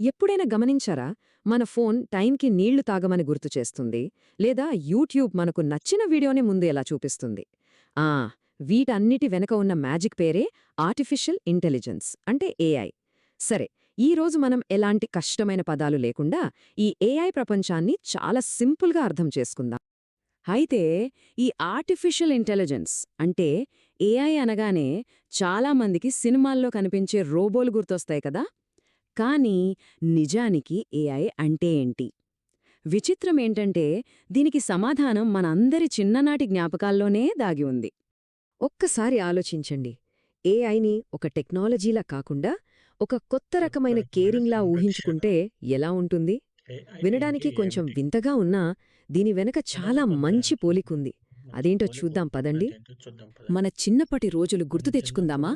ఎప్పుడైనా గమనించారా? మన ఫోన్ టైంకి నీళ్ళు తాగమని గుర్తు చేస్తుంది లేదా యూట్యూబ్ మనకు నచ్చిన వీడియోనే ముందు ఎలా చూపిస్తుంది? ఆ వీటన్నిటి వెనక ఉన్న మ్యాజిక్ పేరే ఆర్టిఫిషియల్ ఇంటెలిజెన్స్ అంటే ఏఐ సరే ఈ రోజు మనం ఎలాంటి కష్టమైన పదాలు లేకుండా ఈ ఏఐ ప్రపంచాన్ని చాలా సింపుల్గా అర్థం చేసుకుందాం. అయితే ఈ ఆర్టిఫిషియల్ ఇంటెలిజెన్స్ అంటే ఏఐ అనగానే చాలామందికి సినిమాల్లో కనిపించే రోబోలు గుర్తొస్తాయి కదా? కానీ నిజానికి ఏఐ అంటే ఏంటి? విచిత్రమేంటంటే దీనికి సమాధానం మనందరి చిన్ననాటి జ్ఞాపకాల్లోనే దాగి ఉంది. ఒక్కసారి ఆలోచించండి. ఏఐని ఒక టెక్నాలజీలా కాకుండా ఒక కొత్త రకమైన కేరింగ్లా ఊహించుకుంటే ఎలా ఉంటుంది? వినడానికి కొంచెం వింతగా ఉన్నా దీని వెనక చాలా మంచి పోలికుంది అదేంటో చూద్దాం పదండి. మన చిన్నప్పటి రోజులు గుర్తు తెచ్చుకుందామా?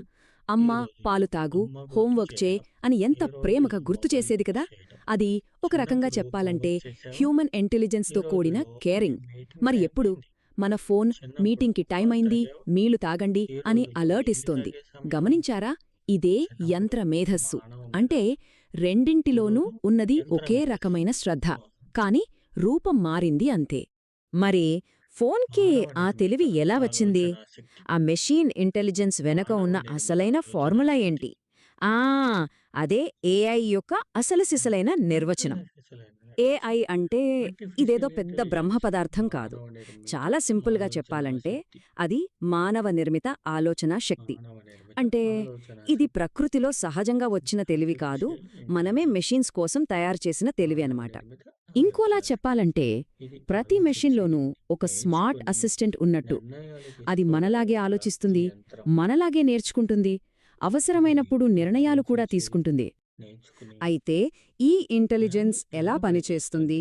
అమ్మా పాలు తాగు హోంవర్క్ చే అని ఎంత ప్రేమగా గుర్తు చేసేది కదా? అది ఒక రకంగా చెప్పాలంటే హ్యూమన్ ఇంటెలిజెన్స్తో కూడిన కేరింగ్ మరి ఎప్పుడు? మన ఫోన్ మీటింగ్కి టైం అయింది మీళ్ళు తాగండి అని అలర్ట్ ఇస్తోంది. గమనించారా? ఇదే యంత్ర మేధస్సు. అంటే రెండింటిలోనూ ఉన్నది ఒకే రకమైన శ్రద్ధ. కాని రూపం మారింది అంతే. మరి ఫోన్కి ఆ తెలివి ఎలా వచ్చింది? ఆ మెషీన్ ఇంటెలిజెన్స్ వెనక ఉన్న అసలైన ఫార్ములా ఏంటి? ఆ అదే ఏఐ యొక్క అసలు సిసలైన నిర్వచనం. ఏఐ అంటే ఇదేదో పెద్ద బ్రహ్మ పదార్థం కాదు. చాలా సింపుల్గా చెప్పాలంటే అది మానవ నిర్మిత ఆలోచనా శక్తి. అంటే ఇది ప్రకృతిలో సహజంగా వచ్చిన తెలివి కాదు మనమే మెషిన్స్ కోసం తయారు చేసిన తెలివి అనమాట ఇంకోలా చెప్పాలంటే ప్రతి మెషిన్లోనూ ఒక స్మార్ట్ అసిస్టెంట్ ఉన్నట్టు. అది మనలాగే ఆలోచిస్తుంది మనలాగే నేర్చుకుంటుంది అవసరమైనప్పుడు నిర్ణయాలు కూడా తీసుకుంటుంది. అయితే ఈ ఇంటెలిజెన్స్ ఎలా పనిచేస్తుంది?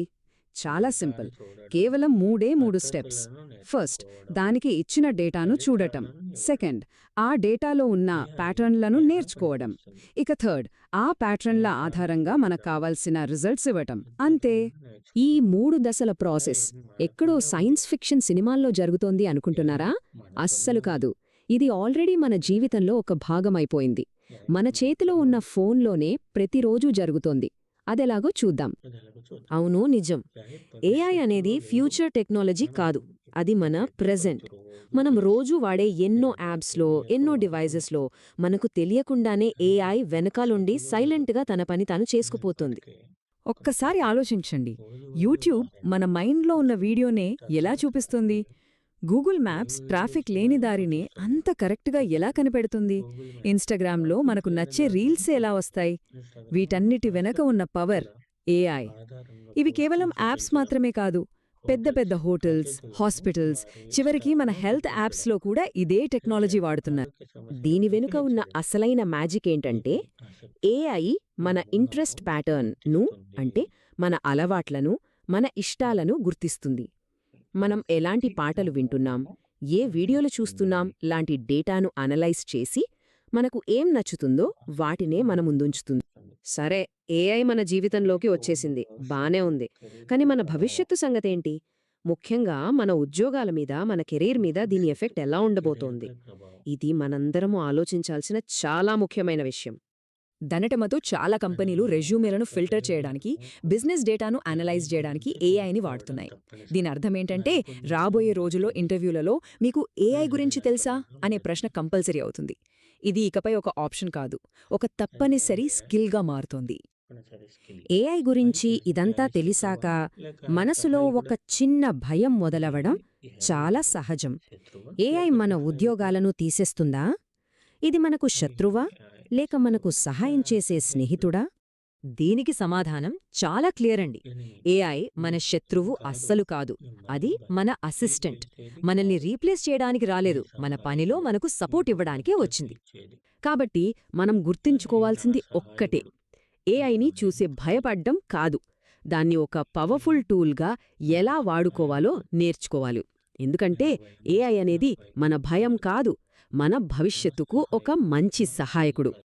చాలా సింపుల్. కేవలం మూడే మూడు స్టెప్స్. ఫస్ట్ దానికి ఇచ్చిన డేటాను చూడటం. సెకండ్ ఆ డేటాలో ఉన్న ప్యాటర్న్లను నేర్చుకోవడం. ఇక థర్డ్ ఆ ప్యాటర్న్ల ఆధారంగా మనకు కావాల్సిన రిజల్ట్స్ ఇవ్వటం. అంతే ఈ మూడు దశల ప్రాసెస్ ఎక్కడో సైన్స్ ఫిక్షన్ సినిమాల్లో జరుగుతోంది అనుకుంటున్నారా? అస్సలు కాదు. ఇది ఆల్రెడీ మన జీవితంలో ఒక భాగమైపోయింది. మన చేతిలో ఉన్న ఫోన్లోనే ప్రతిరోజూ జరుగుతోంది. అదెలాగో చూద్దాం. అవును నిజం. ఏఐ అనేది ఫ్యూచర్ టెక్నాలజీ కాదు. అది మన ప్రెజెంట్. మనం రోజూ వాడే ఎన్నో యాప్స్లో ఎన్నో డివైజెస్లో మనకు తెలియకుండానే ఏఐ వెనకాలుండి సైలెంట్గా తన పని తాను చేసుకుపోతుంది. ఒక్కసారి ఆలోచించండి. యూట్యూబ్ మన మైండ్లో ఉన్న వీడియోనే ఎలా చూపిస్తుంది? గూగుల్ మ్యాప్స్ ట్రాఫిక్ లేని దారిని అంత కరెక్ట్గా ఎలా కనిపెడుతుంది? ఇన్స్టాగ్రామ్లో మనకు నచ్చే రీల్స్ ఎలా వస్తాయి? వీటన్నిటి వెనక ఉన్న పవర్ ఏఐ. ఇవి కేవలం యాప్స్ మాత్రమే కాదు పెద్ద పెద్ద హోటల్స్ హాస్పిటల్స్ చివరికి మన హెల్త్ యాప్స్లో కూడా ఇదే టెక్నాలజీ వాడుతున్నారు. దీని వెనుక ఉన్న అసలైన మ్యాజిక్ ఏంటంటే ఏఐ మన ఇంట్రెస్ట్ ప్యాటర్న్ను అంటే మన అలవాట్లను మన ఇష్టాలను గుర్తిస్తుంది. మనం ఎలాంటి పాటలు వింటున్నాం ఏ వీడియోలు చూస్తున్నాం లాంటి డేటాను అనలైజ్ చేసి మనకు ఏం నచ్చుతుందో వాటినే మన ముందుంచుతుంది. సరే ఏఐ మన జీవితంలోకి వచ్చేసింది బానే ఉంది. కాని మన భవిష్యత్తు సంగతేంటి? ముఖ్యంగా మన ఉద్యోగాల మీద మన కెరీర్ మీద దీని ఎఫెక్ట్ ఎలా ఉండబోతోంది? ఇది మనందరము ఆలోచించాల్సిన చాలా ముఖ్యమైన విషయం. దనటమతో చాలా కంపెనీలు రెజ్యూమేలను ఫిల్టర్ చేయడానికి బిజినెస్ డేటాను అనలైజ్ చేయడానికి ఏఐని వాడుతున్నాయి. దీని అర్థమేంటంటే రాబోయే రోజుల్లో ఇంటర్వ్యూలలో మీకు ఏఐ గురించి తెలుసా? అనే ప్రశ్న కంపల్సరీ అవుతుంది. ఇది ఇకపై ఒక ఆప్షన్ కాదు. ఒక తప్పనిసరి స్కిల్గా మారుతోంది. ఏఐ గురించి ఇదంతా తెలిసాక మనసులో ఒక చిన్న భయం మొదలవడం చాలా సహజం. ఏఐ మన ఉద్యోగాలను తీసేస్తుందా? ఇది మనకు శత్రువా? లేక మనకు సహాయం చేసే స్నేహితుడా? దీనికి సమాధానం చాలా క్లియర్ అండి ఏఐ మన శత్రువు అస్సలు కాదు. అది మన అసిస్టెంట్. మనల్ని రీప్లేస్ చేయడానికి రాలేదు. మన పనిలో మనకు సపోర్ట్ ఇవ్వడానికే వచ్చింది. కాబట్టి మనం గుర్తుంచుకోవాల్సింది ఒక్కటే. ఏఐని చూసే భయపడ్డం కాదు. దాన్ని ఒక పవర్ఫుల్ టూల్గా ఎలా వాడుకోవాలో నేర్చుకోవాలి. ఎందుకంటే ఏఐ అనేది మన భయం కాదు. మన భవిష్యత్తుకు ఒక మంచి సహాయకుడు.